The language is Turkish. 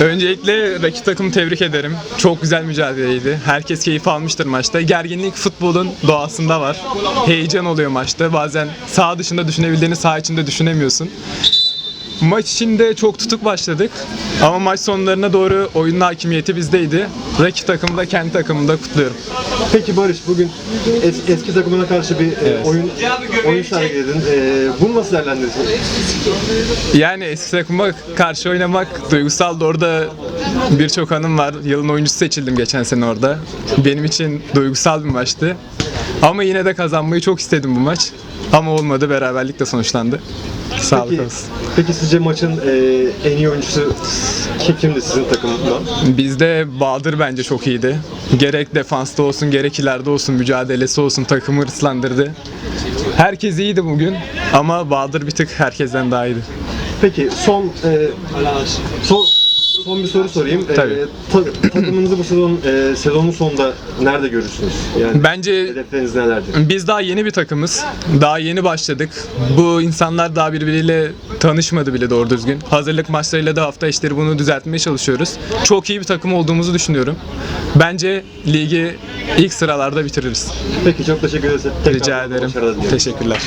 Öncelikle rakip takımı tebrik ederim. Çok güzel mücadeleydi. Herkes keyif almıştır maçta. Gerginlik futbolun doğasında var. Heyecan oluyor maçta. Bazen sağ dışında düşünebildiğini sağ içinde düşünemiyorsun. Maç içinde çok tutuk başladık. Ama maç sonlarına doğru oyunun hakimiyeti bizdeydi. Rakip takımı da kendi takımını da kutluyorum. Peki Barış bugün es- eski takımına karşı bir e, oyun oyun sergiledin. E, bunu nasıl değerlendirirsin? Yani eski takıma karşı oynamak duygusal da orada birçok anım var. Yılın oyuncusu seçildim geçen sene orada. Benim için duygusal bir maçtı. Ama yine de kazanmayı çok istedim bu maç. Ama olmadı beraberlikle sonuçlandı. Sağlık Peki, olsun. peki sizce maçın e, en iyi oyuncusu ki- kimdi sizin takımdan? Bizde Bahadır bence çok iyiydi. Gerek defansta olsun gerek ileride olsun mücadelesi olsun takımı hırslandırdı. Herkes iyiydi bugün ama Bahadır bir tık herkesten daha iyiydi. Peki son e, son son bir soru sorayım. E, Tabii. ta- takımınızı bu sezon e, sezonun sonunda nerede görürsünüz? Yani Bence hedefleriniz nelerdir? Biz daha yeni bir takımız. Daha yeni başladık. Bu insanlar daha birbiriyle tanışmadı bile doğru düzgün. Hazırlık maçlarıyla da hafta içleri bunu düzeltmeye çalışıyoruz. Çok iyi bir takım olduğumuzu düşünüyorum. Bence ligi ilk sıralarda bitiririz. Peki çok teşekkür ederiz. Tekrar Rica ederim. başarılar diliyorum. Teşekkürler.